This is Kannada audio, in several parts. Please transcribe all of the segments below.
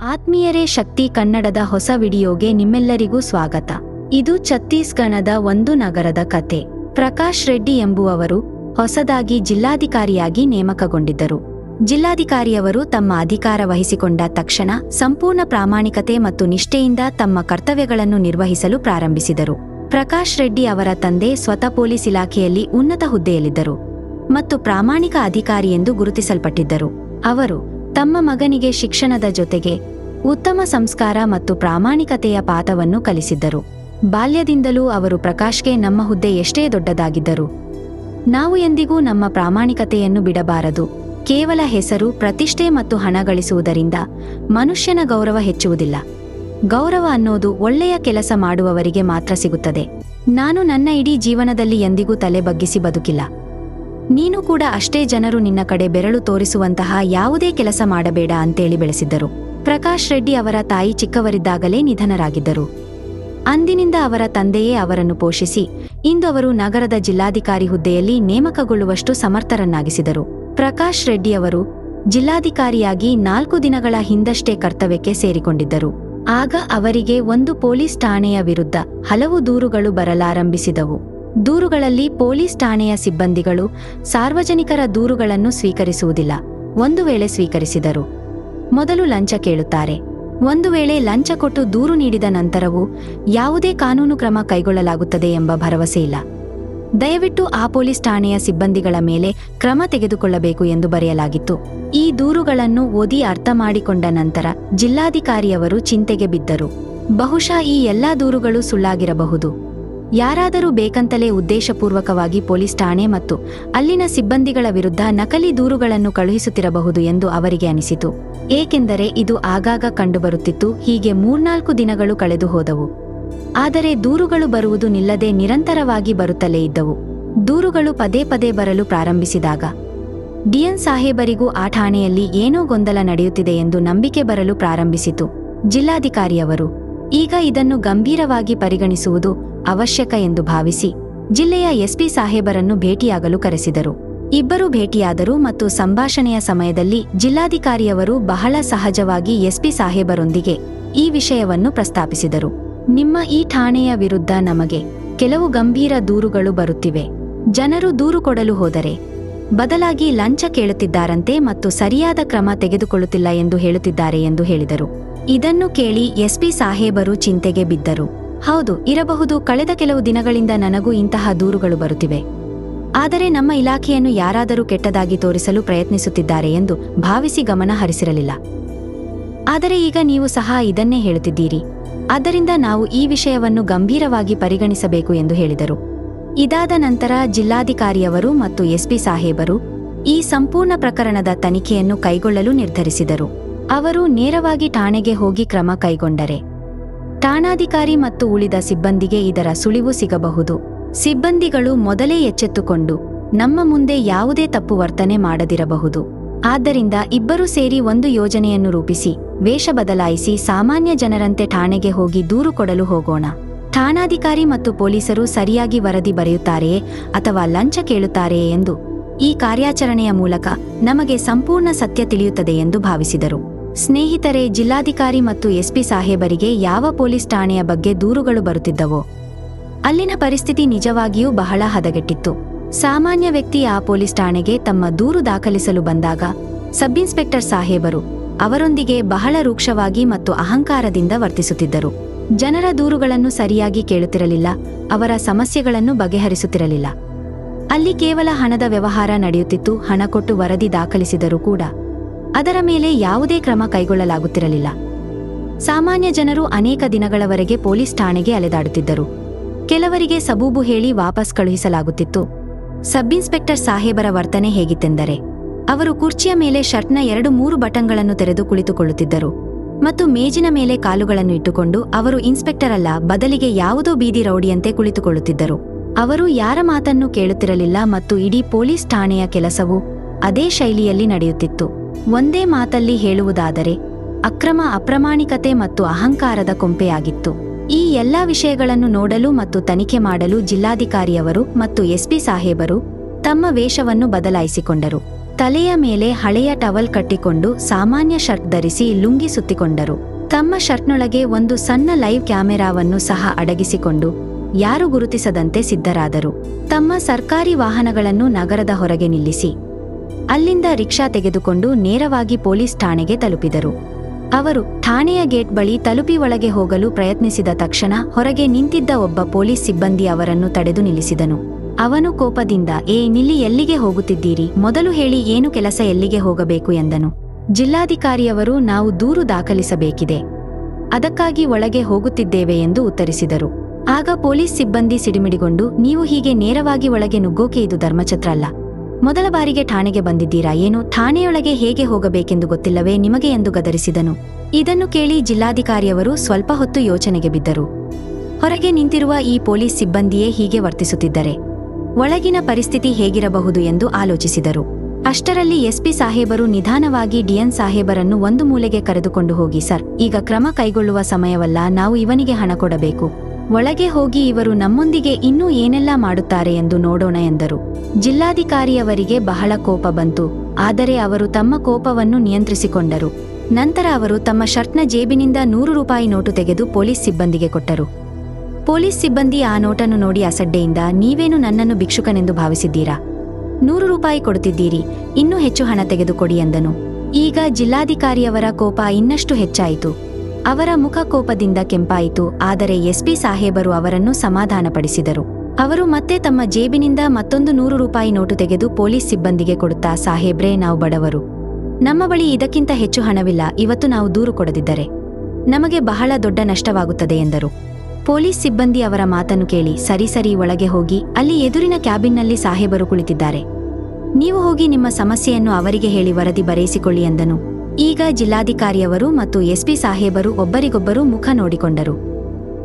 ಆತ್ಮೀಯರೇ ಶಕ್ತಿ ಕನ್ನಡದ ಹೊಸ ವಿಡಿಯೋಗೆ ನಿಮ್ಮೆಲ್ಲರಿಗೂ ಸ್ವಾಗತ. ಇದು ಛತ್ತೀಸ್ಗಢದ ಒಂದು ನಗರದ ಕತೆ. ಪ್ರಕಾಶ್ ರೆಡ್ಡಿ ಎಂಬುವವರು ಹೊಸದಾಗಿ ಜಿಲ್ಲಾಧಿಕಾರಿಯಾಗಿ ನೇಮಕಗೊಂಡಿದ್ದರು. ಜಿಲ್ಲಾಧಿಕಾರಿಯವರು ತಮ್ಮ ಅಧಿಕಾರ ವಹಿಸಿಕೊಂಡ ತಕ್ಷಣ ಸಂಪೂರ್ಣ ಪ್ರಾಮಾಣಿಕತೆ ಮತ್ತು ನಿಷ್ಠೆಯಿಂದ ತಮ್ಮ ಕರ್ತವ್ಯಗಳನ್ನು ನಿರ್ವಹಿಸಲು ಪ್ರಾರಂಭಿಸಿದರು. ಪ್ರಕಾಶ್ ರೆಡ್ಡಿ ಅವರ ತಂದೆ ಸ್ವತಃ ಪೊಲೀಸ್ ಇಲಾಖೆಯಲ್ಲಿ ಉನ್ನತ ಹುದ್ದೆಯಲ್ಲಿದ್ದರು ಮತ್ತು ಪ್ರಾಮಾಣಿಕ ಅಧಿಕಾರಿ ಎಂದು ಗುರುತಿಸಲ್ಪಟ್ಟಿದ್ದರು. ಅವರು ತಮ್ಮ ಮಗನಿಗೆ ಶಿಕ್ಷಣದ ಜೊತೆಗೆ ಉತ್ತಮ ಸಂಸ್ಕಾರ ಮತ್ತು ಪ್ರಾಮಾಣಿಕತೆಯ ಪಾಠವನ್ನು ಕಲಿಸಿದ್ದರು. ಬಾಲ್ಯದಿಂದಲೂ ಅವರು ಪ್ರಕಾಶ್ಗೆ ನಮ್ಮ ಹುದ್ದೆ ಎಷ್ಟೇ ದೊಡ್ಡದಾಗಿದ್ದರು ನಾವು ಎಂದಿಗೂ ನಮ್ಮ ಪ್ರಾಮಾಣಿಕತೆಯನ್ನು ಬಿಡಬಾರದು. ಕೇವಲ ಹೆಸರು, ಪ್ರತಿಷ್ಠೆ ಮತ್ತು ಹಣ ಗಳಿಸುವುದರಿಂದ ಮನುಷ್ಯನ ಗೌರವ ಹೆಚ್ಚುವುದಿಲ್ಲ. ಗೌರವ ಅನ್ನೋದು ಒಳ್ಳೆಯ ಕೆಲಸ ಮಾಡುವವರಿಗೆ ಮಾತ್ರ ಸಿಗುತ್ತದೆ. ನಾನು ನನ್ನ ಇಡೀ ಜೀವನದಲ್ಲಿ ಎಂದಿಗೂ ತಲೆ ಬಗ್ಗಿಸಿ ಬದುಕಿಲ್ಲ. ನೀನು ಕೂಡ ಅಷ್ಟೇ ಜನರು ನಿನ್ನ ಕಡೆ ಬೆರಳು ತೋರಿಸುವಂತಹ ಯಾವುದೇ ಕೆಲಸ ಮಾಡಬೇಡ ಅಂತೇಳಿ ಬೆಳೆಸಿದ್ದರು. ಪ್ರಕಾಶ್ ರೆಡ್ಡಿ ಅವರ ತಾಯಿ ಚಿಕ್ಕವರಿದ್ದಾಗಲೇ ನಿಧನರಾಗಿದ್ದರು. ಅಂದಿನಿಂದ ಅವರ ತಂದೆಯೇ ಅವರನ್ನು ಪೋಷಿಸಿ, ಇಂದು ಅವರು ನಗರದ ಜಿಲ್ಲಾಧಿಕಾರಿ ಹುದ್ದೆಯಲ್ಲಿ ನೇಮಕಗೊಳ್ಳುವಷ್ಟು ಸಮರ್ಥರನ್ನಾಗಿಸಿದರು. ಪ್ರಕಾಶ್ ರೆಡ್ಡಿ ಅವರು ಜಿಲ್ಲಾಧಿಕಾರಿಯಾಗಿ ನಾಲ್ಕು ದಿನಗಳ ಹಿಂದಷ್ಟೇ ಕರ್ತವ್ಯಕ್ಕೆ ಸೇರಿಕೊಂಡಿದ್ದರು. ಆಗ ಅವರಿಗೆ ಒಂದು ಪೊಲೀಸ್ ಠಾಣೆಯ ವಿರುದ್ಧ ಹಲವು ದೂರುಗಳು ಬರಲಾರಂಭಿಸಿದವು. ದೂರುಗಳಲ್ಲಿ ಪೊಲೀಸ್ ಠಾಣೆಯ ಸಿಬ್ಬಂದಿಗಳು ಸಾರ್ವಜನಿಕರ ದೂರುಗಳನ್ನು ಸ್ವೀಕರಿಸುವುದಿಲ್ಲ. ಒಂದು ವೇಳೆ ಸ್ವೀಕರಿಸಿದರು ಮೊದಲು ಲಂಚ ಕೇಳುತ್ತಾರೆ. ಒಂದು ವೇಳೆ ಲಂಚ ಕೊಟ್ಟು ದೂರು ನೀಡಿದ ನಂತರವೂ ಯಾವುದೇ ಕಾನೂನು ಕ್ರಮ ಕೈಗೊಳ್ಳಲಾಗುತ್ತದೆ ಎಂಬ ಭರವಸೆ ಇಲ್ಲ. ದಯವಿಟ್ಟು ಆ ಪೊಲೀಸ್ ಠಾಣೆಯ ಸಿಬ್ಬಂದಿಗಳ ಮೇಲೆ ಕ್ರಮ ತೆಗೆದುಕೊಳ್ಳಬೇಕು ಎಂದು ಬರೆಯಲಾಗಿತ್ತು. ಈ ದೂರುಗಳನ್ನು ಓದಿ ಅರ್ಥ ಮಾಡಿಕೊಂಡ ನಂತರ ಜಿಲ್ಲಾಧಿಕಾರಿಯವರು ಚಿಂತೆಗೆ ಬಿದ್ದರು. ಬಹುಶಃ ಈ ಎಲ್ಲಾ ದೂರುಗಳು ಸುಳ್ಳಾಗಿರಬಹುದು. ಯಾರಾದರೂ ಬೇಕಂತಲೇ ಉದ್ದೇಶಪೂರ್ವಕವಾಗಿ ಪೊಲೀಸ್ ಠಾಣೆ ಮತ್ತು ಅಲ್ಲಿನ ಸಿಬ್ಬಂದಿಗಳ ವಿರುದ್ಧ ನಕಲಿ ದೂರುಗಳನ್ನು ಕಳುಹಿಸುತ್ತಿರಬಹುದು ಎಂದು ಅವರಿಗೆ ಅನಿಸಿತು. ಏಕೆಂದರೆ ಇದು ಆಗಾಗ ಕಂಡುಬರುತ್ತಿತ್ತು, ಹೀಗೆ ಮೂರ್ನಾಲ್ಕು ದಿನಗಳು ಕಳೆದು ಹೋದವು. ಆದರೆ ದೂರುಗಳು ಬರುವುದು ನಿಲ್ಲದೆ ನಿರಂತರವಾಗಿ ಬರುತ್ತಲೇ ಇದ್ದವು. ದೂರುಗಳು ಪದೇ ಪದೇ ಬರಲು ಪ್ರಾರಂಭಿಸಿದಾಗ, ಡಿಎನ್ ಸಾಹೇಬರಿಗೂ ಆ ಠಾಣೆಯಲ್ಲಿ ಏನೋ ಗೊಂದಲ ನಡೆಯುತ್ತಿದೆ ಎಂದು ನಂಬಿಕೆ ಬರಲು ಪ್ರಾರಂಭಿಸಿತು. ಜಿಲ್ಲಾಧಿಕಾರಿಯವರು ಈಗ ಇದನ್ನು ಗಂಭೀರವಾಗಿ ಪರಿಗಣಿಸುವುದು ಅವಶ್ಯಕ ಎಂದು ಭಾವಿಸಿ ಜಿಲ್ಲೆಯ ಎಸ್ಪಿ ಸಾಹೇಬರನ್ನು ಭೇಟಿಯಾಗಲು ಕರೆಸಿದರು. ಇಬ್ಬರು ಭೇಟಿಯಾದರು ಮತ್ತು ಸಂಭಾಷಣೆಯ ಸಮಯದಲ್ಲಿ ಜಿಲ್ಲಾಧಿಕಾರಿಯವರು ಬಹಳ ಸಹಜವಾಗಿ ಎಸ್ಪಿ ಸಾಹೇಬರೊಂದಿಗೆ ಈ ವಿಷಯವನ್ನು ಪ್ರಸ್ತಾಪಿಸಿದರು. ನಿಮ್ಮ ಈ ಠಾಣೆಯ ವಿರುದ್ಧ ನಮಗೆ ಕೆಲವು ಗಂಭೀರ ದೂರುಗಳು ಬರುತ್ತಿವೆ. ಜನರು ದೂರು ಕೊಡಲು ಹೋದರೆ ಬದಲಾಗಿ ಲಂಚ ಕೇಳುತ್ತಿದ್ದಾರಂತೆ ಮತ್ತು ಸರಿಯಾದ ಕ್ರಮ ತೆಗೆದುಕೊಳ್ಳುತ್ತಿಲ್ಲ ಎಂದು ಹೇಳುತ್ತಿದ್ದಾರೆ ಎಂದು ಹೇಳಿದರು. ಇದನ್ನು ಕೇಳಿ ಎಸ್ಪಿ ಸಾಹೇಬರು ಚಿಂತೆಗೆ ಬಿದ್ದರು. ಹೌದು, ಇರಬಹುದು, ಕಳೆದ ಕೆಲವು ದಿನಗಳಿಂದ ನನಗೂ ಇಂತಹ ದೂರುಗಳು ಬರುತ್ತಿವೆ. ಆದರೆ ನಮ್ಮ ಇಲಾಖೆಯನ್ನು ಯಾರಾದರೂ ಕೆಟ್ಟದಾಗಿ ತೋರಿಸಲು ಪ್ರಯತ್ನಿಸುತ್ತಿದ್ದಾರೆ ಎಂದು ಭಾವಿಸಿ ಗಮನ ಹರಿಸಿರಲಿಲ್ಲ. ಆದರೆ ಈಗ ನೀವು ಸಹ ಇದನ್ನೇ ಹೇಳುತ್ತಿದ್ದೀರಿ. ಆದ್ದರಿಂದ ನಾವು ಈ ವಿಷಯವನ್ನು ಗಂಭೀರವಾಗಿ ಪರಿಗಣಿಸಬೇಕು ಎಂದು ಹೇಳಿದರು. ಇದಾದ ನಂತರ ಜಿಲ್ಲಾಧಿಕಾರಿಯವರು ಮತ್ತು ಎಸ್ಪಿ ಸಾಹೇಬರು ಈ ಸಂಪೂರ್ಣ ಪ್ರಕರಣದ ತನಿಖೆಯನ್ನು ಕೈಗೊಳ್ಳಲು ನಿರ್ಧರಿಸಿದರು. ಅವರು ನೇರವಾಗಿ ಠಾಣೆಗೆ ಹೋಗಿ ಕ್ರಮ ಕೈಗೊಂಡರೆ. ಠಾಣಾಧಿಕಾರಿ ಮತ್ತು ಉಳಿದ ಸಿಬ್ಬಂದಿಗೆ ಇದರ ಸುಳಿವು ಸಿಗಬಹುದು. ಸಿಬ್ಬಂದಿಗಳು ಮೊದಲೇ ಎಚ್ಚೆತ್ತುಕೊಂಡು ನಮ್ಮ ಮುಂದೆ ಯಾವುದೇ ತಪ್ಪು ವರ್ತನೆ ಮಾಡದಿರಬಹುದು. ಆದ್ದರಿಂದ ಇಬ್ಬರು ಸೇರಿ ಒಂದು ಯೋಜನೆಯನ್ನು ರೂಪಿಸಿ, ವೇಷ ಬದಲಾಯಿಸಿ ಸಾಮಾನ್ಯ ಜನರಂತೆ ಠಾಣೆಗೆ ಹೋಗಿ ದೂರು ಕೊಡಲು ಹೋಗೋಣ. ಠಾಣಾಧಿಕಾರಿ ಮತ್ತು ಪೊಲೀಸರು ಸರಿಯಾಗಿ ವರದಿ ಬರೆಯುತ್ತಾರೆಯೇ ಅಥವಾ ಲಂಚ ಕೇಳುತ್ತಾರೆಯೇ ಎಂದು ಈ ಕಾರ್ಯಾಚರಣೆಯ ಮೂಲಕ ನಮಗೆ ಸಂಪೂರ್ಣ ಸತ್ಯ ತಿಳಿಯುತ್ತದೆ ಎಂದು ಭಾವಿಸಿದರು. ಸ್ನೇಹಿತರೆ, ಜಿಲ್ಲಾಧಿಕಾರಿ ಮತ್ತು ಎಸ್ಪಿ ಸಾಹೇಬರಿಗೆ ಯಾವ ಪೊಲೀಸ್ ಠಾಣೆಯ ಬಗ್ಗೆ ದೂರುಗಳು ಬರುತ್ತಿದ್ದವೋ, ಅಲ್ಲಿನ ಪರಿಸ್ಥಿತಿ ನಿಜವಾಗಿಯೂ ಬಹಳ ಹದಗೆಟ್ಟಿತ್ತು. ಸಾಮಾನ್ಯ ವ್ಯಕ್ತಿ ಆ ಪೊಲೀಸ್ ಠಾಣೆಗೆ ತಮ್ಮ ದೂರು ದಾಖಲಿಸಲು ಬಂದಾಗ ಸಬ್ ಇನ್ಸ್ಪೆಕ್ಟರ್ ಸಾಹೇಬರು ಅವರೊಂದಿಗೆ ಬಹಳ ರೂಕ್ಷವಾಗಿ ಮತ್ತು ಅಹಂಕಾರದಿಂದ ವರ್ತಿಸುತ್ತಿದ್ದರು. ಜನರ ದೂರುಗಳನ್ನು ಸರಿಯಾಗಿ ಕೇಳುತ್ತಿರಲಿಲ್ಲ, ಅವರ ಸಮಸ್ಯೆಗಳನ್ನು ಬಗೆಹರಿಸುತ್ತಿರಲಿಲ್ಲ. ಅಲ್ಲಿ ಕೇವಲ ಹಣದ ವ್ಯವಹಾರ ನಡೆಯುತ್ತಿತ್ತು, ಹಣ ಕೊಟ್ಟು ವರದಿ ದಾಖಲಿಸಿದರೂ ಕೂಡ. ಅದರ ಮೇಲೆ ಯಾವುದೇ ಕ್ರಮ ಕೈಗೊಳ್ಳಲಾಗುತ್ತಿರಲಿಲ್ಲ. ಸಾಮಾನ್ಯ ಜನರು ಅನೇಕ ದಿನಗಳವರೆಗೆ ಪೊಲೀಸ್ ಠಾಣೆಗೆ ಅಲೆದಾಡುತ್ತಿದ್ದರು. ಕೆಲವರಿಗೆ ಸಬೂಬು ಹೇಳಿ ವಾಪಸ್ ಕಳುಹಿಸಲಾಗುತ್ತಿತ್ತು. ಸಬ್ ಇನ್ಸ್ಪೆಕ್ಟರ್ ಸಾಹೇಬರ ವರ್ತನೆ ಹೇಗಿತ್ತೆಂದರೆ, ಅವರು ಕುರ್ಚಿಯ ಮೇಲೆ ಶರ್ಟ್ನ ಎರಡು ಮೂರು ಬಟನ್ಗಳನ್ನು ತೆರೆದು ಕುಳಿತುಕೊಳ್ಳುತ್ತಿದ್ದರು ಮತ್ತು ಮೇಜಿನ ಮೇಲೆ ಕಾಲುಗಳನ್ನು ಇಟ್ಟುಕೊಂಡು ಅವರು ಇನ್ಸ್ಪೆಕ್ಟರ್ ಅಲ್ಲ, ಬದಲಿಗೆ ಯಾವುದೋ ಬೀದಿ ರೌಡಿಯಂತೆ ಕುಳಿತುಕೊಳ್ಳುತ್ತಿದ್ದರು. ಅವರು ಯಾರ ಮಾತನ್ನು ಕೇಳುತ್ತಿರಲಿಲ್ಲ ಮತ್ತು ಇಡೀ ಪೊಲೀಸ್ ಠಾಣೆಯ ಕೆಲಸವು ಅದೇ ಶೈಲಿಯಲ್ಲಿ ನಡೆಯುತ್ತಿತ್ತು. ಒಂದೇ ಮಾತಲ್ಲಿ ಹೇಳುವುದಾದರೆ, ಅಕ್ರಮ ಅಪ್ರಮಾಣಿಕತೆ ಮತ್ತು ಅಹಂಕಾರದ ಕೊಂಪೆಯಾಗಿತ್ತು. ಈ ಎಲ್ಲ ವಿಷಯಗಳನ್ನು ನೋಡಲು ಮತ್ತು ತನಿಖೆ ಮಾಡಲು ಜಿಲ್ಲಾಧಿಕಾರಿಯವರು ಮತ್ತು ಎಸ್ಪಿ ಸಾಹೇಬರು ತಮ್ಮ ವೇಷವನ್ನು ಬದಲಾಯಿಸಿಕೊಂಡರು. ತಲೆಯ ಮೇಲೆ ಹಳೆಯ ಟವಲ್ ಕಟ್ಟಿಕೊಂಡು ಸಾಮಾನ್ಯ ಶರ್ಟ್ ಧರಿಸಿ ಲುಂಗಿ ಸುತ್ತಿಕೊಂಡರು. ತಮ್ಮ ಶರ್ಟ್ನೊಳಗೆ ಒಂದು ಸಣ್ಣ ಲೈವ್ ಕ್ಯಾಮೆರಾವನ್ನು ಸಹ ಅಡಗಿಸಿಕೊಂಡು ಯಾರು ಗುರುತಿಸದಂತೆ ಸಿದ್ಧರಾದರು. ತಮ್ಮ ಸರ್ಕಾರಿ ವಾಹನಗಳನ್ನು ನಗರದ ಹೊರಗೆ ನಿಲ್ಲಿಸಿ. ಅಲ್ಲಿಂದ ರಿಕ್ಷಾ ತೆಗೆದುಕೊಂಡು ನೇರವಾಗಿ ಪೊಲೀಸ್ ಠಾಣೆಗೆ ತಲುಪಿದರು. ಅವರು ಠಾಣೆಯ ಗೇಟ್ ಬಳಿ ತಲುಪಿ ಒಳಗೆ ಹೋಗಲು ಪ್ರಯತ್ನಿಸಿದ ತಕ್ಷಣ ಹೊರಗೆ ನಿಂತಿದ್ದ ಒಬ್ಬ ಪೊಲೀಸ್ ಸಿಬ್ಬಂದಿ ಅವರನ್ನು ತಡೆದು ನಿಲ್ಲಿಸಿದನು. ಅವನು ಕೋಪದಿಂದ, ಏ, ನಿಲ್ಲಿ ಎಲ್ಲಿಗೆ ಹೋಗುತ್ತಿದ್ದೀರಿ? ಮೊದಲು ಹೇಳಿ ಏನು ಕೆಲಸ ಎಲ್ಲಿಗೆ ಹೋಗಬೇಕು? ಎಂದನು. ಜಿಲ್ಲಾಧಿಕಾರಿಯವರು, ನಾವು ದೂರು ದಾಖಲಿಸಬೇಕಿದೆ. ಅದಕ್ಕಾಗಿ ಒಳಗೆ ಹೋಗುತ್ತಿದ್ದೇವೆ ಎಂದು ಉತ್ತರಿಸಿದರು. ಆಗ ಪೊಲೀಸ್ ಸಿಬ್ಬಂದಿ ಸಿಡಿಮಿಡಿಗೊಂಡು, ನೀವು ಹೀಗೆ ನೇರವಾಗಿ ಒಳಗೆ ನುಗ್ಗೋಕೆ ಇದು ಧರ್ಮಛತ್ರ ಅಲ್ಲ. ಮೊದಲ ಬಾರಿಗೆ ಠಾಣೆಗೆ ಬಂದಿದ್ದೀರಾ ಏನು? ಠಾಣೆಯೊಳಗೆ ಹೇಗೆ ಹೋಗಬೇಕೆಂದು ಗೊತ್ತಿಲ್ಲವೇ ನಿಮಗೆ ಎಂದು ಗದರಿಸಿದನು. ಇದನ್ನು ಕೇಳಿ ಜಿಲ್ಲಾಧಿಕಾರಿಯವರು ಸ್ವಲ್ಪ ಹೊತ್ತು ಯೋಚನೆಗೆ ಬಿದ್ದರು. ಹೊರಗೆ ನಿಂತಿರುವ ಈ ಪೊಲೀಸ್ ಸಿಬ್ಬಂದಿಯೇ ಹೀಗೆ ವರ್ತಿಸುತ್ತಿದ್ದರೆ. ಒಳಗಿನ ಪರಿಸ್ಥಿತಿ ಹೇಗಿರಬಹುದು ಎಂದು ಆಲೋಚಿಸಿದರು. ಅಷ್ಟರಲ್ಲಿ ಎಸ್ಪಿ ಸಾಹೇಬರು ನಿಧಾನವಾಗಿ ಡಿಎನ್ ಸಾಹೇಬರನ್ನು ಒಂದು ಮೂಲೆಗೆ ಕರೆದುಕೊಂಡು ಹೋಗಿ, ಸರ್, ಈಗ ಕ್ರಮ ಕೈಗೊಳ್ಳುವ ಸಮಯವಲ್ಲ, ನಾವು ಇವನಿಗೆ ಹಣ ಕೊಡಬೇಕು. ಒಳಗೆ ಹೋಗಿ ಇವರು ನಮ್ಮೊಂದಿಗೆ ಇನ್ನೂ ಏನೆಲ್ಲ ಮಾಡುತ್ತಾರೆ ಎಂದು ನೋಡೋಣ ಎಂದರು. ಜಿಲ್ಲಾಧಿಕಾರಿಯವರಿಗೆ ಬಹಳ ಕೋಪ ಬಂತು. ಆದರೆ ಅವರು ತಮ್ಮ ಕೋಪವನ್ನು ನಿಯಂತ್ರಿಸಿಕೊಂಡರು. ನಂತರ ಅವರು ತಮ್ಮ ಶರ್ಟ್ನ ಜೇಬಿನಿಂದ ನೂರು ರೂಪಾಯಿ ನೋಟು ತೆಗೆದು ಪೊಲೀಸ್ ಸಿಬ್ಬಂದಿಗೆ ಕೊಟ್ಟರು. ಪೊಲೀಸ್ ಸಿಬ್ಬಂದಿ ಆ ನೋಟನ್ನು ನೋಡಿ ಅಸಡ್ಡೆಯಿಂದ, ನೀವೇನು ನನ್ನನ್ನು ಭಿಕ್ಷುಕನೆಂದು ಭಾವಿಸಿದ್ದೀರಾ? ನೂರು ರೂಪಾಯಿ ಕೊಡುತ್ತಿದ್ದೀರಿ, ಇನ್ನೂ ಹೆಚ್ಚು ಹಣ ತೆಗೆದುಕೊಡಿ ಎಂದನು. ಈಗ ಜಿಲ್ಲಾಧಿಕಾರಿಯವರ ಕೋಪ ಇನ್ನಷ್ಟು ಹೆಚ್ಚಾಯಿತು. ಅವರ ಮುಖ ಕೋಪದಿಂದ ಕೆಂಪಾಯಿತು, ಆದರೆ ಎಸ್ಪಿ ಸಾಹೇಬರು ಅವರನ್ನು ಸಮಾಧಾನಪಡಿಸಿದರು. ಅವರು ಮತ್ತೆ ತಮ್ಮ ಜೇಬಿನಿಂದ ಮತ್ತೊಂದು ನೂರು ರೂಪಾಯಿ ನೋಟು ತೆಗೆದು ಪೊಲೀಸ್ ಸಿಬ್ಬಂದಿಗೆ ಕೊಡುತ್ತಾ, ಸಾಹೇಬ್ರೇ, ನಾವು ಬಡವರು. ನಮ್ಮ ಬಳಿ ಇದಕ್ಕಿಂತ ಹೆಚ್ಚು ಹಣವಿಲ್ಲ, ಇವತ್ತು ನಾವು ದೂರು ಕೊಡದಿದ್ದರೆ. ನಮಗೆ ಬಹಳ ದೊಡ್ಡ ನಷ್ಟವಾಗುತ್ತದೆ, ಎಂದರು. ಪೊಲೀಸ್ ಸಿಬ್ಬಂದಿ ಅವರ ಮಾತನ್ನು ಕೇಳಿ, ಸರಿ ಸರಿ, ಒಳಗೆ ಹೋಗಿ, ಅಲ್ಲಿ ಎದುರಿನ ಕ್ಯಾಬಿನ್ನಲ್ಲಿ ಸಾಹೇಬರು ಕುಳಿತಿದ್ದಾರೆ. ನೀವು ಹೋಗಿ ನಿಮ್ಮ ಸಮಸ್ಯೆಯನ್ನು ಅವರಿಗೆ ಹೇಳಿ ವರದಿ ಬರೆಯಿಸಿಕೊಳ್ಳಿ ಎಂದನು. ಈಗ ಜಿಲ್ಲಾಧಿಕಾರಿಯವರು ಮತ್ತು ಎಸ್ಪಿ ಸಾಹೇಬರು ಒಬ್ಬರಿಗೊಬ್ಬರು ಮುಖ ನೋಡಿಕೊಂಡರು.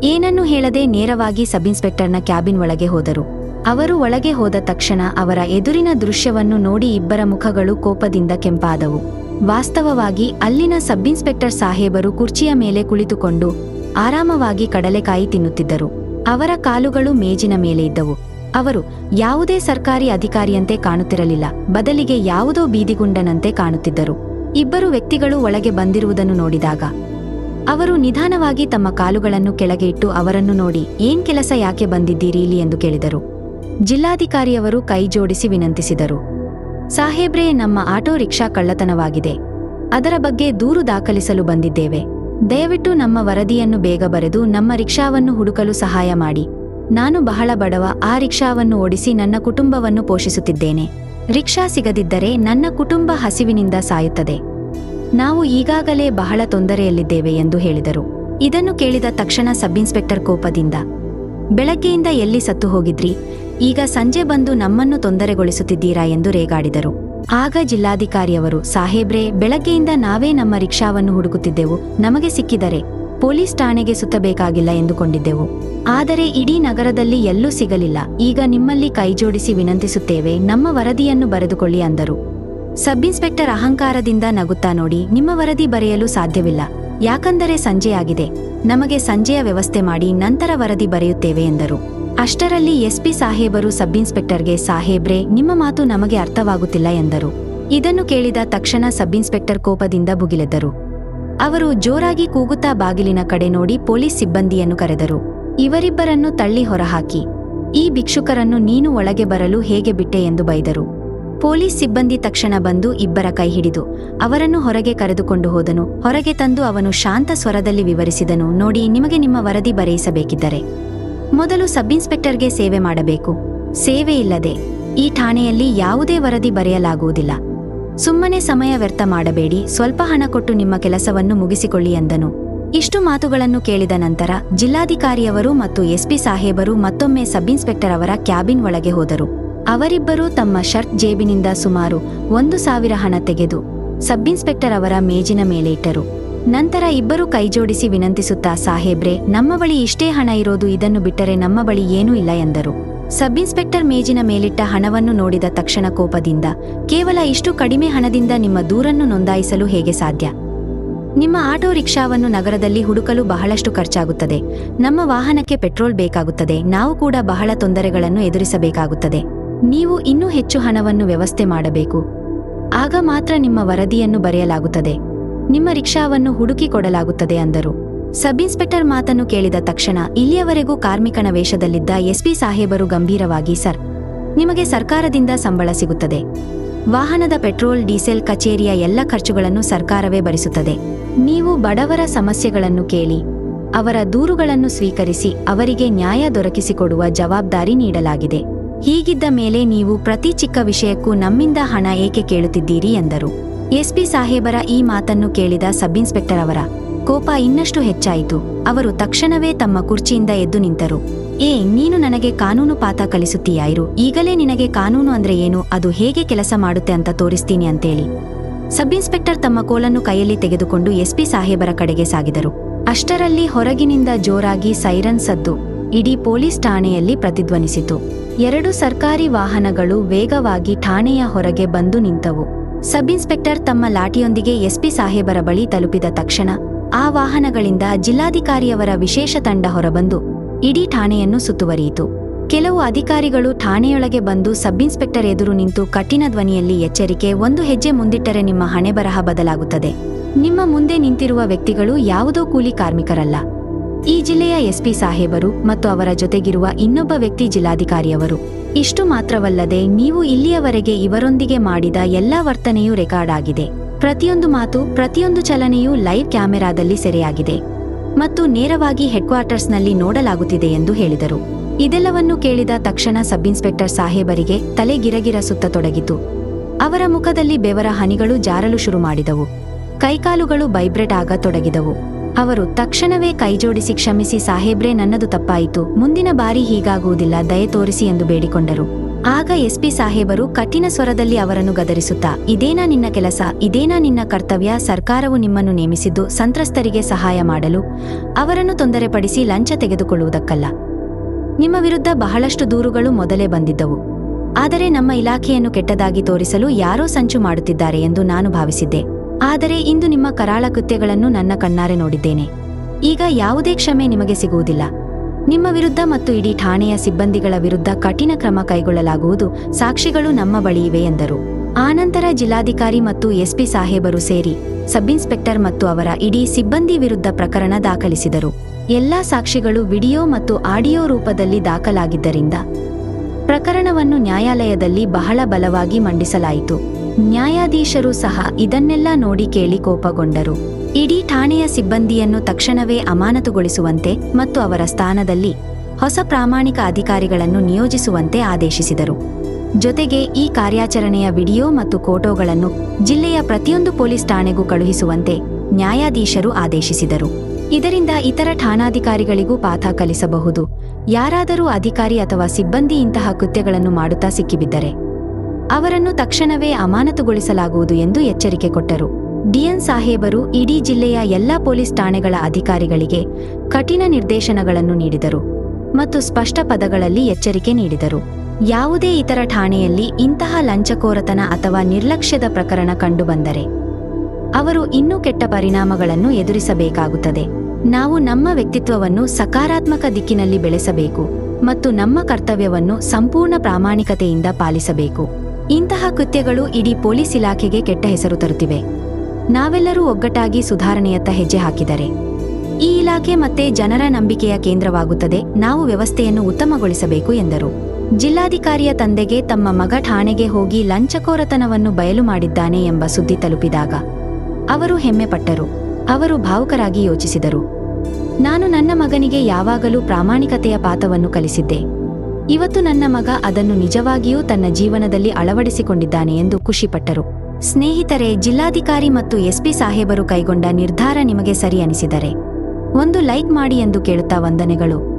ಏನನ್ನು ಹೇಳದೆ ನೇರವಾಗಿ ಸಬ್ಇನ್ಸ್ಪೆಕ್ಟರ್ನ ಕ್ಯಾಬಿನ್ ಒಳಗೆ ಹೋದರು. ಅವರು ಒಳಗೆ ಹೋದ ತಕ್ಷಣ ಅವರ ಎದುರಿನ ದೃಶ್ಯವನ್ನು ನೋಡಿ ಇಬ್ಬರ ಮುಖಗಳು ಕೋಪದಿಂದ ಕೆಂಪಾದವು. ವಾಸ್ತವವಾಗಿ ಅಲ್ಲಿನ ಸಬ್ಇನ್ಸ್ಪೆಕ್ಟರ್ ಸಾಹೇಬರು ಕುರ್ಚಿಯ ಮೇಲೆ ಕುಳಿತುಕೊಂಡು ಆರಾಮವಾಗಿ ಕಡಲೆಕಾಯಿ ತಿನ್ನುತ್ತಿದ್ದರು. ಅವರ ಕಾಲುಗಳು ಮೇಜಿನ ಮೇಲೆ ಇದ್ದವು. ಅವರು, ಯಾವುದೇ ಸರ್ಕಾರಿ ಅಧಿಕಾರಿಯಂತೆ ಕಾಣುತ್ತಿರಲಿಲ್ಲ, ಬದಲಿಗೆ ಯಾವುದೋ ಬೀದಿಗುಂಡನಂತೆ ಕಾಣುತ್ತಿದ್ದರು. ಇಬ್ಬರು ವ್ಯಕ್ತಿಗಳು ಒಳಗೆ ಬಂದಿರುವುದನ್ನು ನೋಡಿದಾಗ, ಅವರು ನಿಧಾನವಾಗಿ ತಮ್ಮ ಕಾಲುಗಳನ್ನು ಕೆಳಗೆ ಇಟ್ಟು ಅವರನ್ನು ನೋಡಿ, ಏನ್ ಕೆಲಸ ಯಾಕೆ ಬಂದಿದ್ದೀರಿ ಇಲ್ಲಿ? ಎಂದು ಕೇಳಿದರು. ಜಿಲ್ಲಾಧಿಕಾರಿಯವರು ಕೈ ಜೋಡಿಸಿ ವಿನಂತಿಸಿದರು. ಸಾಹೇಬ್ರೇ, ನಮ್ಮ ಆಟೋ ರಿಕ್ಷಾ ಕಳ್ಳತನವಾಗಿದೆ. ಅದರ ಬಗ್ಗೆ ದೂರು ದಾಖಲಿಸಲು ಬಂದಿದ್ದೇವೆ. ದಯವಿಟ್ಟು ನಮ್ಮ ವರದಿಯನ್ನು ಬೇಗ ಬರೆದು ನಮ್ಮ ರಿಕ್ಷಾವನ್ನು ಹುಡುಕಲು ಸಹಾಯ ಮಾಡಿ. ನಾನು ಬಹಳ ಬಡವ, ಆ ರಿಕ್ಷಾವನ್ನು ಓಡಿಸಿ ನನ್ನ ಕುಟುಂಬವನ್ನು ಪೋಷಿಸುತ್ತಿದ್ದೇನೆ. ರಿಕ್ಷಾ ಸಿಗದಿದ್ದರೆ ನನ್ನ ಕುಟುಂಬ ಹಸಿವಿನಿಂದ ಸಾಯುತ್ತದೆ. ನಾವು ಈಗಾಗಲೇ ಬಹಳ ತೊಂದರೆಯಲ್ಲಿದ್ದೇವೆ ಎಂದು ಹೇಳಿದರು. ಇದನ್ನು ಕೇಳಿದ ತಕ್ಷಣ ಸಬ್ಇನ್ಸ್ಪೆಕ್ಟರ್ ಕೋಪದಿಂದ, ಬೆಳಗ್ಗೆಯಿಂದ ಎಲ್ಲಿ ಸತ್ತು ಹೋಗಿದ್ರಿ? ಈಗ ಸಂಜೆ ಬಂದು ನಮ್ಮನ್ನು ತೊಂದರೆಗೊಳಿಸುತ್ತಿದ್ದೀರಾ? ಎಂದು ರೇಗಾಡಿದರು. ಆಗ ಜಿಲ್ಲಾಧಿಕಾರಿಯವರು, ಸಾಹೇಬ್ರೆ, ಬೆಳಗ್ಗೆಯಿಂದ ನಾವೇ ನಮ್ಮ ರಿಕ್ಷಾವನ್ನು ಹುಡುಕುತ್ತಿದ್ದೆವು. ನಮಗೆ ಸಿಕ್ಕಿದರೆ ಪೊಲೀಸ್ ಠಾಣೆಗೆ ಸುತ್ತಬೇಕಾಗಿಲ್ಲ ಎಂದುಕೊಂಡಿದ್ದೆವು. ಆದರೆ ಇಡೀ ನಗರದಲ್ಲಿ ಎಲ್ಲೂ ಸಿಗಲಿಲ್ಲ. ಈಗ ನಿಮ್ಮಲ್ಲಿ ಕೈಜೋಡಿಸಿ ವಿನಂತಿಸುತ್ತೇವೆ, ನಮ್ಮ ವರದಿಯನ್ನು ಬರೆದುಕೊಳ್ಳಿ ಅಂದರು. ಸಬ್ಇನ್ಸ್ಪೆಕ್ಟರ್ ಅಹಂಕಾರದಿಂದ ನಗುತ್ತಾ ನೋಡಿ, ನಿಮ್ಮ ವರದಿ ಬರೆಯಲು ಸಾಧ್ಯವಿಲ್ಲ. ಯಾಕಂದರೆ ಸಂಜೆಯಾಗಿದೆ ನಮಗೆ ಸಂಜೆಯ ವ್ಯವಸ್ಥೆ ಮಾಡಿ ನಂತರ ವರದಿ ಬರೆಯುತ್ತೇವೆ ಎಂದರು. ಅಷ್ಟರಲ್ಲಿ ಎಸ್ಪಿ ಸಾಹೇಬರು ಸಬ್ಇನ್ಸ್ಪೆಕ್ಟರ್ಗೆ, ಸಾಹೇಬ್ರೆ, ನಿಮ್ಮ ಮಾತು ನಮಗೆ ಅರ್ಥವಾಗುತ್ತಿಲ್ಲ ಎಂದರು. ಇದನ್ನು ಕೇಳಿದ ತಕ್ಷಣ ಸಬ್ಇನ್ಸ್ಪೆಕ್ಟರ್ ಕೋಪದಿಂದ ಭುಗಿಲೆದ್ದರು. ಅವರು ಜೋರಾಗಿ ಕೂಗುತ್ತಾ ಬಾಗಿಲಿನ ಕಡೆ ನೋಡಿ ಪೊಲೀಸ್ ಸಿಬ್ಬಂದಿಯನ್ನು ಕರೆದರು. ಇವರಿಬ್ಬರನ್ನು ತಳ್ಳಿ ಹೊರಹಾಕಿ. ಈ ಭಿಕ್ಷುಕರನ್ನು ನೀನು ಒಳಗೆ ಬರಲು ಹೇಗೆ ಬಿಟ್ಟೆ ಎಂದು ಬೈದರು. ಪೊಲೀಸ್ ಸಿಬ್ಬಂದಿ ತಕ್ಷಣ ಬಂದು ಇಬ್ಬರ ಕೈ ಹಿಡಿದು ಅವರನ್ನು ಹೊರಗೆ ಕರೆದುಕೊಂಡು ಹೋದನು. ಹೊರಗೆ ತಂದು ಅವನು ಶಾಂತ ಸ್ವರದಲ್ಲಿ ವಿವರಿಸಿದನು, ನೋಡಿ, ನಿಮಗೆ ನಿಮ್ಮ ವರದಿ ಬರೆಯಿಸಬೇಕಿದ್ದರೆ. ಮೊದಲು ಸಬ್ಇನ್ಸ್ಪೆಕ್ಟರ್ಗೆ ಸೇವೆ ಮಾಡಬೇಕು. ಸೇವೆ ಇಲ್ಲದೆ ಈ ಠಾಣೆಯಲ್ಲಿ ಯಾವುದೇ ವರದಿ ಬರೆಯಲಾಗುವುದಿಲ್ಲ. ಸುಮ್ಮನೆ ಸಮಯ ವ್ಯರ್ಥ ಮಾಡಬೇಡಿ, ಸ್ವಲ್ಪ ಹಣ ಕೊಟ್ಟು ನಿಮ್ಮ ಕೆಲಸವನ್ನು ಮುಗಿಸಿಕೊಳ್ಳಿ ಎಂದನು ಇಷ್ಟು ಮಾತುಗಳನ್ನು ಕೇಳಿದ ನಂತರ ಜಿಲ್ಲಾಧಿಕಾರಿಯವರು ಮತ್ತು ಎಸ್ಪಿ ಸಾಹೇಬರು ಮತ್ತೊಮ್ಮೆ ಸಬ್ಇನ್ಸ್ಪೆಕ್ಟರ್ ಅವರ ಕ್ಯಾಬಿನ್ ಒಳಗೆ ಹೋದರು. ಅವರಿಬ್ಬರೂ ತಮ್ಮ ಶರ್ಟ್ ಜೇಬಿನಿಂದ ಸುಮಾರು ಒಂದು ಸಾವಿರ ಹಣ ತೆಗೆದು ಸಬ್ಇನ್ಸ್ಪೆಕ್ಟರ್ ಅವರ ಮೇಜಿನ ಮೇಲೆ ಇಟ್ಟರು. ನಂತರ ಇಬ್ಬರು ಕೈಜೋಡಿಸಿ ವಿನಂತಿಸುತ್ತಾ, ಸಾಹೇಬ್ರೆ, ನಮ್ಮ ಬಳಿ ಇಷ್ಟೇ ಹಣ ಇರೋದು, ಇದನ್ನು ಬಿಟ್ಟರೆ ನಮ್ಮ ಬಳಿ ಏನೂ ಇಲ್ಲ ಎಂದರು. ಸಬ್ಇನ್ಸ್ಪೆಕ್ಟರ್ ಮೇಜಿನ ಮೇಲಿಟ್ಟ ಹಣವನ್ನು ನೋಡಿದ ತಕ್ಷಣ ಕೋಪದಿಂದ, ಕೇವಲ ಇಷ್ಟು ಕಡಿಮೆ ಹಣದಿಂದ ನಿಮ್ಮ ದೂರನ್ನು ನೋಂದಾಯಿಸಲು ಹೇಗೆ ಸಾಧ್ಯ? ನಿಮ್ಮ ಆಟೋ ರಿಕ್ಷಾವನ್ನು ನಗರದಲ್ಲಿ ಹುಡುಕಲು ಬಹಳಷ್ಟು ಖರ್ಚಾಗುತ್ತದೆ. ನಮ್ಮ ವಾಹನಕ್ಕೆ ಪೆಟ್ರೋಲ್ ಬೇಕಾಗುತ್ತದೆ. ನಾವು ಕೂಡ ಬಹಳ ತೊಂದರೆಗಳನ್ನು ಎದುರಿಸಬೇಕಾಗುತ್ತದೆ. ನೀವು ಇನ್ನೂ ಹೆಚ್ಚು ಹಣವನ್ನು ವ್ಯವಸ್ಥೆ ಮಾಡಬೇಕು. ಆಗ ಮಾತ್ರ ನಿಮ್ಮ ವರದಿಯನ್ನು ಬರೆಯಲಾಗುತ್ತದೆ. ನಿಮ್ಮ ರಿಕ್ಷಾವನ್ನು ಹುಡುಕಿಕೊಡಲಾಗುತ್ತದೆ ಅಂದರು. ಸಬ್ ಇನ್ಸ್ಪೆಕ್ಟರ್ ಮಾತನ್ನು ಕೇಳಿದ ತಕ್ಷಣ ಇಲ್ಲಿಯವರೆಗೂ ಕಾರ್ಮಿಕನ ವೇಷದಲ್ಲಿದ್ದ ಎಸ್ಪಿ ಸಾಹೇಬರು ಗಂಭೀರವಾಗಿ, ಸರ್, ನಿಮಗೆ ಸರ್ಕಾರದಿಂದ ಸಂಬಳ ಸಿಗುತ್ತದೆ. ವಾಹನದ ಪೆಟ್ರೋಲ್, ಡೀಸೆಲ್ ಕಚೇರಿಯ ಎಲ್ಲ ಖರ್ಚುಗಳನ್ನು ಸರ್ಕಾರವೇ ಭರಿಸುತ್ತದೆ. ನೀವು ಬಡವರ ಸಮಸ್ಯೆಗಳನ್ನು ಕೇಳಿ, ಅವರ ದೂರುಗಳನ್ನು ಸ್ವೀಕರಿಸಿ, ಅವರಿಗೆ ನ್ಯಾಯ ದೊರಕಿಸಿಕೊಡುವ ಜವಾಬ್ದಾರಿ ನೀಡಲಾಗಿದೆ. ಹೀಗಿದ್ದ ಮೇಲೆ ನೀವು ಪ್ರತಿ ಚಿಕ್ಕ ವಿಷಯಕ್ಕೂ ನಮ್ಮಿಂದ ಹಣ ಏಕೆ ಕೇಳುತ್ತಿದ್ದೀರಿ? ಎಂದರು. ಎಸ್ಪಿ ಸಾಹೇಬರ ಈ ಮಾತನ್ನು ಕೇಳಿದ ಸಬ್ ಇನ್ಸ್ಪೆಕ್ಟರ್ ಅವರ ಕೋಪ ಇನ್ನಷ್ಟು ಹೆಚ್ಚಾಯಿತು. ಅವರು ತಕ್ಷಣವೇ ತಮ್ಮ ಕುರ್ಚಿಯಿಂದ ಎದ್ದು ನಿಂತರು. ಏ, ನೀನು ನನಗೆ ಕಾನೂನು ಪಾಠ ಕಲಿಸುತ್ತೀಯಾ ಇರು ಈಗಲೇ ನಿನಗೆ ಕಾನೂನು ಅಂದ್ರೆ ಏನು? ಅದು ಹೇಗೆ ಕೆಲಸ ಮಾಡುತ್ತೆ ಅಂತ ತೋರಿಸ್ತೀನಿ ಅಂತೇಳಿ. ಸಬ್ ಇನ್ಸ್ಪೆಕ್ಟರ್ ತಮ್ಮ ಕೋಲನ್ನು ಕೈಯಲ್ಲಿ ತೆಗೆದುಕೊಂಡು ಎಸ್ಪಿ ಸಾಹೇಬರ ಕಡೆಗೆ ಸಾಗಿದರು. ಅಷ್ಟರಲ್ಲಿ ಹೊರಗಿನಿಂದ ಜೋರಾಗಿ ಸೈರನ್ ಸದ್ದು ಇಡೀ ಪೊಲೀಸ್ ಠಾಣೆಯಲ್ಲಿ ಪ್ರತಿಧ್ವನಿಸಿತು. ಎರಡು ಸರ್ಕಾರಿ ವಾಹನಗಳು ವೇಗವಾಗಿ ಠಾಣೆಯ ಹೊರಗೆ ಬಂದು ನಿಂತವು. ಸಬ್ ಇನ್ಸ್ಪೆಕ್ಟರ್ ತಮ್ಮ ಲಾಠಿಯೊಂದಿಗೆ ಎಸ್ಪಿ ಸಾಹೇಬರ ಬಳಿ ತಲುಪಿದ ತಕ್ಷಣ ಆ ವಾಹನಗಳಿಂದ ಜಿಲ್ಲಾಧಿಕಾರಿಯವರ ವಿಶೇಷ ತಂಡ ಹೊರಬಂದು ಇಡೀ ಠಾಣೆಯನ್ನು ಸುತ್ತುವರಿಯಿತು. ಕೆಲವು ಅಧಿಕಾರಿಗಳು ಠಾಣೆಯೊಳಗೆ ಬಂದು ಸಬ್ ಇನ್ಸ್ಪೆಕ್ಟರ್ ಎದುರು ನಿಂತು ಕಠಿಣ ಧ್ವನಿಯಲ್ಲಿ ಎಚ್ಚರಿಕೆ, ಒಂದು ಹೆಜ್ಜೆ ಮುಂದಿಟ್ಟರೆ ನಿಮ್ಮ ಹಣೆ ಬರಹ ಬದಲಾಗುತ್ತದೆ. ನಿಮ್ಮ ಮುಂದೆ ನಿಂತಿರುವ ವ್ಯಕ್ತಿಗಳು ಯಾವುದೋ ಕೂಲಿ ಕಾರ್ಮಿಕರಲ್ಲ. ಈ ಜಿಲ್ಲೆಯ ಎಸ್ಪಿ ಸಾಹೇಬರು ಮತ್ತು ಅವರ ಜೊತೆಗಿರುವ ಇನ್ನೊಬ್ಬ ವ್ಯಕ್ತಿ ಜಿಲ್ಲಾಧಿಕಾರಿಯವರು. ಇಷ್ಟು ಮಾತ್ರವಲ್ಲದೆ ನೀವು ಇಲ್ಲಿಯವರೆಗೆ ಇವರೊಂದಿಗೆ ಮಾಡಿದ ಎಲ್ಲಾ ವರ್ತನೆಯೂ ರೆಕಾರ್ಡ್ ಆಗಿದೆ. ಪ್ರತಿಯೊಂದು ಮಾತು, ಪ್ರತಿಯೊಂದು ಚಲನೆಯೂ ಲೈವ್ ಕ್ಯಾಮೆರಾದಲ್ಲಿ ಸೆರೆಯಾಗಿದೆ ಮತ್ತು ನೇರವಾಗಿ ಹೆಡ್ಕ್ವಾರ್ಟರ್ಸ್ನಲ್ಲಿ ನೋಡಲಾಗುತ್ತಿದೆ ಎಂದು ಹೇಳಿದರು. ಇದೆಲ್ಲವನ್ನು ಕೇಳಿದ ತಕ್ಷಣ ಸಬ್ ಇನ್ಸ್ಪೆಕ್ಟರ್ ಸಾಹೇಬರಿಗೆ ತಲೆ ಗಿರಗಿರ ಸುತ್ತತೊಡಗಿತು ಅವರ ಮುಖದಲ್ಲಿ ಬೆವರ ಹನಿಗಳು ಜಾರಲು ಶುರು ಮಾಡಿದವು. ಕೈಕಾಲುಗಳು ವೈಬ್ರೇಟ್ ಆಗತೊಡಗಿದವು ಅವರು ತಕ್ಷಣವೇ ಕೈಜೋಡಿಸಿ ಕ್ಷಮಿಸಿ, ಸಾಹೇಬ್ರೆ, ನನ್ನದು ತಪ್ಪಾಯಿತು. ಮುಂದಿನ ಬಾರಿ ಹೀಗಾಗುವುದಿಲ್ಲ, ದಯೆ ತೋರಿಸಿ ಎಂದು ಬೇಡಿಕೊಂಡರು. ಆಗ ಎಸ್ಪಿ ಸಾಹೇಬರು ಕಠಿಣ ಸ್ವರದಲ್ಲಿ ಅವರನ್ನು ಗದರಿಸುತ್ತಾ, ಇದೇನಾ ನಿನ್ನ ಕೆಲಸ? ಇದೇನಾ ನಿನ್ನ ಕರ್ತವ್ಯ? ಸರ್ಕಾರವು ನಿಮ್ಮನ್ನು ನೇಮಿಸಿದ್ದು ಸಂತ್ರಸ್ತರಿಗೆ ಸಹಾಯ ಮಾಡಲು? ಅವರನ್ನು ತೊಂದರೆಪಡಿಸಿ ಲಂಚ ತೆಗೆದುಕೊಳ್ಳುವುದಕ್ಕಲ್ಲ. ನಿಮ್ಮ ವಿರುದ್ಧ ಬಹಳಷ್ಟು ದೂರುಗಳು ಮೊದಲೇ ಬಂದಿದ್ದವು. ಆದರೆ ನಮ್ಮ ಇಲಾಖೆಯನ್ನು ಕೆಟ್ಟದಾಗಿ ತೋರಿಸಲು ಯಾರೋ ಸಂಚು ಮಾಡುತ್ತಿದ್ದಾರೆ ಎಂದು ನಾನು ಭಾವಿಸಿದ್ದೆ. ಆದರೆ ಇಂದು ನಿಮ್ಮ ಕರಾಳ ಕೃತ್ಯಗಳನ್ನು ನನ್ನ ಕಣ್ಣಾರೆ ನೋಡಿದ್ದೇನೆ. ಈಗ ಯಾವುದೇ ಕ್ಷಮೆ ನಿಮಗೆ ಸಿಗುವುದಿಲ್ಲ. ನಿಮ್ಮ ವಿರುದ್ಧ ಮತ್ತು ಇಡೀ ಠಾಣೆಯ ಸಿಬ್ಬಂದಿಗಳ ವಿರುದ್ಧ ಕಠಿಣ ಕ್ರಮ ಕೈಗೊಳ್ಳಲಾಗುವುದು. ಸಾಕ್ಷಿಗಳು ನಮ್ಮ ಬಳಿ ಇವೆ ಎಂದರು. ಆನಂತರ ಜಿಲ್ಲಾಧಿಕಾರಿ ಮತ್ತು ಎಸ್ಪಿ ಸಾಹೇಬರು ಸೇರಿ ಸಬ್ ಇನ್ಸ್ಪೆಕ್ಟರ್ ಮತ್ತು ಅವರ ಇಡೀ ಸಿಬ್ಬಂದಿ ವಿರುದ್ಧ ಪ್ರಕರಣ ದಾಖಲಿಸಿದರು. ಎಲ್ಲಾ ಸಾಕ್ಷಿಗಳು ವಿಡಿಯೋ ಮತ್ತು ಆಡಿಯೋ ರೂಪದಲ್ಲಿ ದಾಖಲಾಗಿದ್ದರಿಂದ ಪ್ರಕರಣವನ್ನು ನ್ಯಾಯಾಲಯದಲ್ಲಿ ಬಹಳ ಬಲವಾಗಿ ಮಂಡಿಸಲಾಯಿತು. ನ್ಯಾಯಾಧೀಶರು ಸಹ ಇದನ್ನೆಲ್ಲ ನೋಡಿ ಕೇಳಿ ಕೋಪಗೊಂಡರು. ಇಡೀ ಠಾಣೆಯ ಸಿಬ್ಬಂದಿಯನ್ನು ತಕ್ಷಣವೇ ಅಮಾನತುಗೊಳಿಸುವಂತೆ ಮತ್ತು ಅವರ ಸ್ಥಾನದಲ್ಲಿ ಹೊಸ ಪ್ರಾಮಾಣಿಕ ಅಧಿಕಾರಿಗಳನ್ನು ನಿಯೋಜಿಸುವಂತೆ ಆದೇಶಿಸಿದರು. ಜೊತೆಗೆ ಈ ಕಾರ್ಯಾಚರಣೆಯ ವಿಡಿಯೋ ಮತ್ತು ಫೋಟೋಗಳನ್ನು ಜಿಲ್ಲೆಯ ಪ್ರತಿಯೊಂದು ಪೊಲೀಸ್ ಠಾಣೆಗೂ ಕಳುಹಿಸುವಂತೆ ನ್ಯಾಯಾಧೀಶರು ಆದೇಶಿಸಿದರು. ಇದರಿಂದ ಇತರ ಠಾಣಾಧಿಕಾರಿಗಳಿಗೂ ಪಾಠ ಕಲಿಸಬಹುದು. ಯಾರಾದರೂ ಅಧಿಕಾರಿ ಅಥವಾ ಸಿಬ್ಬಂದಿ ಇಂತಹ ಕೃತ್ಯಗಳನ್ನು ಮಾಡುತ್ತಾ ಸಿಕ್ಕಿಬಿದ್ದರೆ ಅವರನ್ನು ತಕ್ಷಣವೇ ಅಮಾನತುಗೊಳಿಸಲಾಗುವುದು ಎಂದು ಎಚ್ಚರಿಕೆ ಕೊಟ್ಟರು. ಡಿಎನ್ ಸಾಹೇಬರು ಇಡೀ ಜಿಲ್ಲೆಯ ಎಲ್ಲಾ ಪೊಲೀಸ್ ಠಾಣೆಗಳ ಅಧಿಕಾರಿಗಳಿಗೆ ಕಠಿಣ ನಿರ್ದೇಶನಗಳನ್ನು ನೀಡಿದರು ಮತ್ತು ಸ್ಪಷ್ಟ ಪದಗಳಲ್ಲಿ ಎಚ್ಚರಿಕೆ ನೀಡಿದರು. ಯಾವುದೇ ಇತರ ಠಾಣೆಯಲ್ಲಿ ಇಂತಹ ಲಂಚಕೋರತನ ಅಥವಾ ನಿರ್ಲಕ್ಷ್ಯದ ಪ್ರಕರಣ ಕಂಡುಬಂದರೆ ಅವರು ಇನ್ನೂ ಕೆಟ್ಟ ಪರಿಣಾಮಗಳನ್ನು ಎದುರಿಸಬೇಕಾಗುತ್ತದೆ. ನಾವು ನಮ್ಮ ವ್ಯಕ್ತಿತ್ವವನ್ನು ಸಕಾರಾತ್ಮಕ ದಿಕ್ಕಿನಲ್ಲಿ ಬೆಳೆಸಬೇಕು ಮತ್ತು ನಮ್ಮ ಕರ್ತವ್ಯವನ್ನು ಸಂಪೂರ್ಣ ಪ್ರಾಮಾಣಿಕತೆಯಿಂದ ಪಾಲಿಸಬೇಕು. ಇಂತಹ ಕೃತ್ಯಗಳು ಇಡೀ ಪೊಲೀಸ್ ಇಲಾಖೆಗೆ ಕೆಟ್ಟ ಹೆಸರು ತರುತ್ತಿವೆ. ನಾವೆಲ್ಲರೂ ಒಗ್ಗಟ್ಟಾಗಿ ಸುಧಾರಣೆಯತ್ತ ಹೆಜ್ಜೆ ಹಾಕಿದರೆ. ಈ ಇಲಾಖೆ ಮತ್ತೆ ಜನರ ನಂಬಿಕೆಯ ಕೇಂದ್ರವಾಗುತ್ತದೆ. ನಾವು ವ್ಯವಸ್ಥೆಯನ್ನು ಉತ್ತಮಗೊಳಿಸಬೇಕು ಎಂದರು. ಜಿಲ್ಲಾಧಿಕಾರಿಯ ತಂದೆಗೆ ತಮ್ಮ ಮಗ ಠಾಣೆಗೆ ಹೋಗಿ ಲಂಚಕೋರತನವನ್ನು ಬಯಲು ಮಾಡಿದ್ದಾನೆ ಎಂಬ ಸುದ್ದಿ ತಲುಪಿದಾಗ ಅವರು ಹೆಮ್ಮೆಪಟ್ಟರು. ಅವರು ಭಾವುಕರಾಗಿ ಯೋಚಿಸಿದರು. ನಾನು ನನ್ನ ಮಗನಿಗೆ ಯಾವಾಗಲೂ ಪ್ರಾಮಾಣಿಕತೆಯ ಪಾಠವನ್ನು ಕಲಿಸಿದ್ದೆ. ಇವತ್ತು ನನ್ನ ಮಗ ಅದನ್ನು ನಿಜವಾಗಿಯೂ ತನ್ನ ಜೀವನದಲ್ಲಿ ಅಳವಡಿಸಿಕೊಂಡಿದ್ದಾನೆ ಎಂದು ಖುಷಿಪಟ್ಟರು. ಸ್ನೇಹಿತರೆ, ಜಿಲ್ಲಾಧಿಕಾರಿ ಮತ್ತು ಎಸ್ಪಿ ಸಾಹೇಬರು ಕೈಗೊಂಡ ನಿರ್ಧಾರ ನಿಮಗೆ ಸರಿ ಅನಿಸಿದರೆ, ಒಂದು ಲೈಕ್ ಮಾಡಿ ಎಂದು ಕೇಳುತ್ತಾ ವಂದನೆಗಳು.